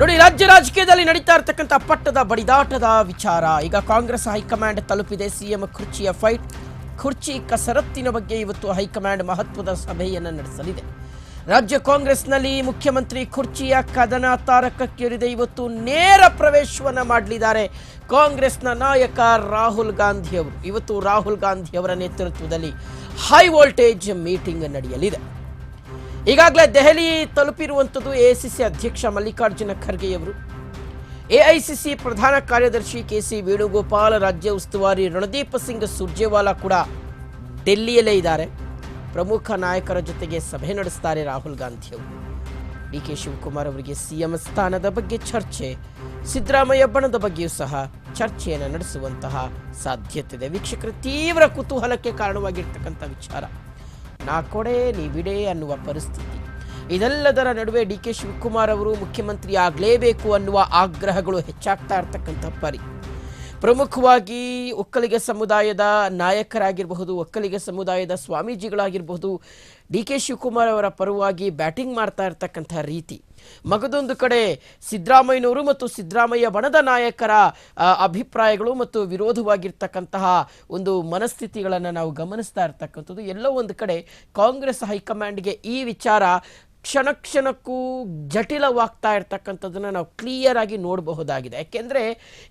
ನೋಡಿ, ರಾಜ್ಯ ರಾಜಕೀಯದಲ್ಲಿ ನಡೀತಾ ಇರತಕ್ಕಂಥ ಪಟ್ಟದ ಬಡಿದಾಟದ ವಿಚಾರ. ಈಗ ಕಾಂಗ್ರೆಸ್ ಹೈಕಮಾಂಡ್ ತಲುಪಿದೆ. ಸಿಎಂ ಕುರ್ಚಿಯ ಫೈಟ್. ಕುರ್ಚಿ ಕಸರತ್ತಿನ ಬಗ್ಗೆ ಇವತ್ತು ಹೈಕಮಾಂಡ್ ಮಹತ್ವದ ಸಭೆಯನ್ನು ನಡೆಸಲಿದೆ. ರಾಜ್ಯ ಕಾಂಗ್ರೆಸ್ನಲ್ಲಿ ಮುಖ್ಯಮಂತ್ರಿ ಕುರ್ಚಿಯ ಕದನ ತಾರಕಕ್ಕೇರಿದೆ. ಇವತ್ತು ನೇರ ಪ್ರವೇಶವನ್ನು ಮಾಡಲಿದ್ದಾರೆ ಕಾಂಗ್ರೆಸ್ನ ನಾಯಕ ರಾಹುಲ್ ಗಾಂಧಿ ಅವರು ಇವತ್ತು ರಾಹುಲ್ ಗಾಂಧಿ ಅವರ ನೇತೃತ್ವದಲ್ಲಿ ಹೈ ವೋಲ್ಟೇಜ್ ಮೀಟಿಂಗ್ ನಡೆಯಲಿದೆ. ಈಗಾಗಲೇ ದೆಹಲಿ ತಲುಪಿರುವಂಥದ್ದು ಎ ಸಿ ಸಿ ಅಧ್ಯಕ್ಷ ಮಲ್ಲಿಕಾರ್ಜುನ ಖರ್ಗೆಯವರು. ಸಿ ಪ್ರಧಾನ ಕಾರ್ಯದರ್ಶಿ ಕೆ ಸಿ ವೇಣುಗೋಪಾಲ್, ರಾಜ್ಯ ಉಸ್ತುವಾರಿ ರಣದೀಪ್ ಸಿಂಗ್ ಸುರ್ಜೇವಾಲಾ ಕೂಡ ಡೆಲ್ಲಿಯಲ್ಲೇ ಇದ್ದಾರೆ. ಪ್ರಮುಖ ನಾಯಕರ ಜೊತೆಗೆ ಸಭೆ ನಡೆಸ್ತಾರೆ ರಾಹುಲ್ ಗಾಂಧಿ ಅವರು ಡಿ ಕೆ ಶಿವಕುಮಾರ್ ಅವರಿಗೆ ಸಿಎಂ ಸ್ಥಾನದ ಬಗ್ಗೆ ಚರ್ಚೆ. ಸಿದ್ದರಾಮಯ್ಯ ಬಣದ ಬಗ್ಗೆಯೂ ಸಹ ಚರ್ಚೆಯನ್ನು ನಡೆಸುವಂತಹ ಸಾಧ್ಯತೆ ಇದೆ. ವೀಕ್ಷಕರ, ತೀವ್ರ ಕುತೂಹಲಕ್ಕೆ ಕಾರಣವಾಗಿರ್ತಕ್ಕಂಥ ವಿಚಾರ. ನಾ ಕೊಡೆ, ನೀ ಬಿಡೆ ಅನ್ನುವ ಪರಿಸ್ಥಿತಿ. ಇದೆಲ್ಲದರ ನಡುವೆ ಡಿ ಕೆ ಶಿವಕುಮಾರ್ ಅವರು ಮುಖ್ಯಮಂತ್ರಿ ಆಗಲೇಬೇಕು ಅನ್ನುವ ಆಗ್ರಹಗಳು ಹೆಚ್ಚಾಗ್ತಾ ಇರ್ತಕ್ಕಂಥ ಪರಿ. ಪ್ರಮುಖವಾಗಿ ಒಕ್ಕಲಿಗ ಸಮುದಾಯದ ನಾಯಕರಾಗಿರಬಹುದು, ಒಕ್ಕಲಿಗ ಸಮುದಾಯದ ಸ್ವಾಮೀಜಿಗಳಾಗಿರಬಹುದು, ಡಿ ಕೆ ಶಿವಕುಮಾರ್ ಅವರ ಪರವಾಗಿ ಬ್ಯಾಟಿಂಗ್ ಮಾಡ್ತಾ ಇರ್ತಕ್ಕಂಥ ರೀತಿ. ಮಗದೊಂದು ಕಡೆ ಸಿದ್ದರಾಮಯ್ಯನವರು ಮತ್ತು ಸಿದ್ದರಾಮಯ್ಯ ಬಣದ ನಾಯಕರ ಅಭಿಪ್ರಾಯಗಳು ಮತ್ತು ವಿರೋಧವಾಗಿರ್ತಕ್ಕಂತಹ ಒಂದು ಮನಸ್ಥಿತಿಗಳನ್ನು ನಾವು ಗಮನಿಸ್ತಾ ಇರ್ತಕ್ಕಂಥದ್ದು. ಎಲ್ಲೋ ಒಂದು ಕಡೆ ಕಾಂಗ್ರೆಸ್ ಹೈಕಮಾಂಡ್ಗೆ ಈ ವಿಚಾರ ಕ್ಷಣ ಕ್ಷಣಕ್ಕೂ ಜಟಿಲವಾಗ್ತಾ ಇರ್ತಕ್ಕಂಥದ್ದನ್ನು ನಾವು ಕ್ಲಿಯರ್ ಆಗಿ ನೋಡಬಹುದಾಗಿದೆ. ಯಾಕೆಂದರೆ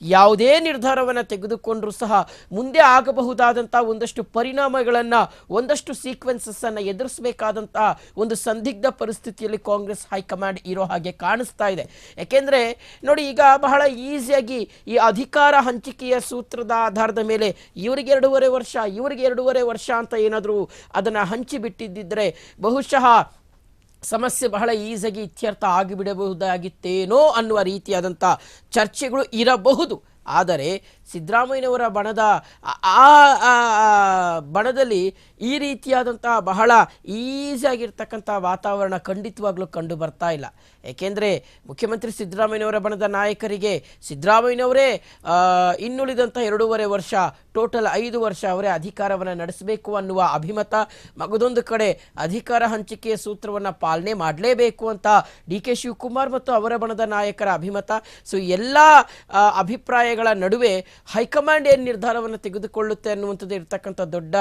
ಯಾವುದೇ ನಿರ್ಧಾರವನ್ನು ತೆಗೆದುಕೊಂಡರೂ ಸಹ ಮುಂದೆ ಆಗಬಹುದಾದಂಥ ಒಂದಷ್ಟು ಪರಿಣಾಮಗಳನ್ನು, ಒಂದಷ್ಟು ಸೀಕ್ವೆನ್ಸಸ್ಸನ್ನು ಎದುರಿಸಬೇಕಾದಂಥ ಒಂದು ಸಂದಿಗ್ಧ ಪರಿಸ್ಥಿತಿಯಲ್ಲಿ ಕಾಂಗ್ರೆಸ್ ಹೈಕಮಾಂಡ್ ಇರೋ ಹಾಗೆ ಕಾಣಿಸ್ತಾ ಇದೆ. ಯಾಕೆಂದರೆ ನೋಡಿ ಈಗ ಬಹಳ ಈಸಿಯಾಗಿ ಈ ಅಧಿಕಾರ ಹಂಚಿಕೆಯ ಸೂತ್ರದ ಆಧಾರದ ಮೇಲೆ ಇವರಿಗೆ ಎರಡೂವರೆ ವರ್ಷ, ಇವರಿಗೆ ಎರಡೂವರೆ ವರ್ಷ ಅಂತ ಏನಾದರೂ ಅದನ್ನು ಹಂಚಿಬಿಟ್ಟಿದ್ದರೆ ಬಹುಶಃ ಸಮಸ್ಯೆ ಬಹಳ ಈಸಿಯಾಗಿ ಇತ್ಯರ್ಥ ಆಗಿಬಿಡಬಹುದಾಗಿತ್ತೇನೋ ಅನ್ನುವ ರೀತಿಯಾದಂಥ ಚರ್ಚೆಗಳು ಇರಬಹುದು. ಆದರೆ ಸಿದ್ದರಾಮಯ್ಯನವರ ಬಣದ ಆ- ಬಣದಲ್ಲಿ ಈ ರೀತಿಯಾದಂತಹ ಬಹಳ ಈಸಿಯಾಗಿರ್ತಕ್ಕಂಥ ವಾತಾವರಣ ಖಂಡಿತವಾಗ್ಲೂ ಕಂಡು ಬರ್ತಾ ಇಲ್ಲ. ಏಕೆಂದರೆ ಮುಖ್ಯಮಂತ್ರಿ ಸಿದ್ದರಾಮಯ್ಯನವರ ಬಣದ ನಾಯಕರಿಗೆ ಸಿದ್ದರಾಮಯ್ಯನವರೇ ಇನ್ನುಳಿದಂಥ ಎರಡೂವರೆ ವರ್ಷ ಟೋಟಲ್ ಐದು ವರ್ಷ ಅವರೇ ಅಧಿಕಾರವನ್ನು ನಡೆಸಬೇಕು ಅನ್ನುವ ಅಭಿಮತ ಮಗದೊಂದು ಕಡೆ ಅಧಿಕಾರ ಹಂಚಿಕೆಯ ಸೂತ್ರವನ್ನು ಪಾಲನೆ ಮಾಡಲೇಬೇಕು ಅಂತ ಡಿ ಕೆ ಶಿವಕುಮಾರ್ ಮತ್ತು ಅವರ ಬಣದ ನಾಯಕರ ಅಭಿಮತ. ಸೊ ಎಲ್ಲ ಅಭಿಪ್ರಾಯಗಳ ನಡುವೆ ಹೈಕಮಾಂಡ್ ಏನು ನಿರ್ಧಾರವನ್ನು ತೆಗೆದುಕೊಳ್ಳುತ್ತೆ ಅನ್ನುವಂಥದ್ದು ಇರತಕ್ಕಂಥ ದೊಡ್ಡ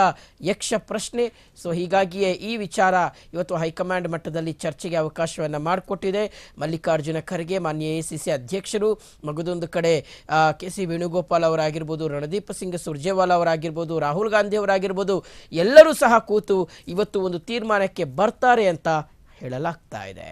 ಯಕ್ಷ ಪ್ರಶ್ನೆ. ಸೊ ಹೀಗಾಗಿಯೇ ಈ ವಿಚಾರ ಇವತ್ತು ಹೈಕಮಾಂಡ್ ಮಟ್ಟದಲ್ಲಿ ಚರ್ಚೆಗೆ ಅವಕಾಶವನ್ನು ಮಾಡಿಕೊಟ್ಟಿದೆ. ಮಲ್ಲಿಕಾರ್ಜುನ ಖರ್ಗೆ, ಮಾನ್ಯ ಎ ಸಿ ಸಿ ಅಧ್ಯಕ್ಷರು, ಮಗದೊಂದು ಕಡೆ ಕೆ ಸಿ ವೇಣುಗೋಪಾಲ್ ಅವರಾಗಿರ್ಬೋದು, ರಣದೀಪ್ ಸಿಂಗ್ ಸುರ್ಜೇವಾಲಾ ಅವರಾಗಿರ್ಬೋದು, ರಾಹುಲ್ ಗಾಂಧಿ ಅವರಾಗಿರ್ಬೋದು, ಎಲ್ಲರೂ ಸಹ ಕೂತು ಇವತ್ತು ಒಂದು ತೀರ್ಮಾನಕ್ಕೆ ಬರ್ತಾರೆ ಅಂತ ಹೇಳಲಾಗ್ತಾ ಇದೆ.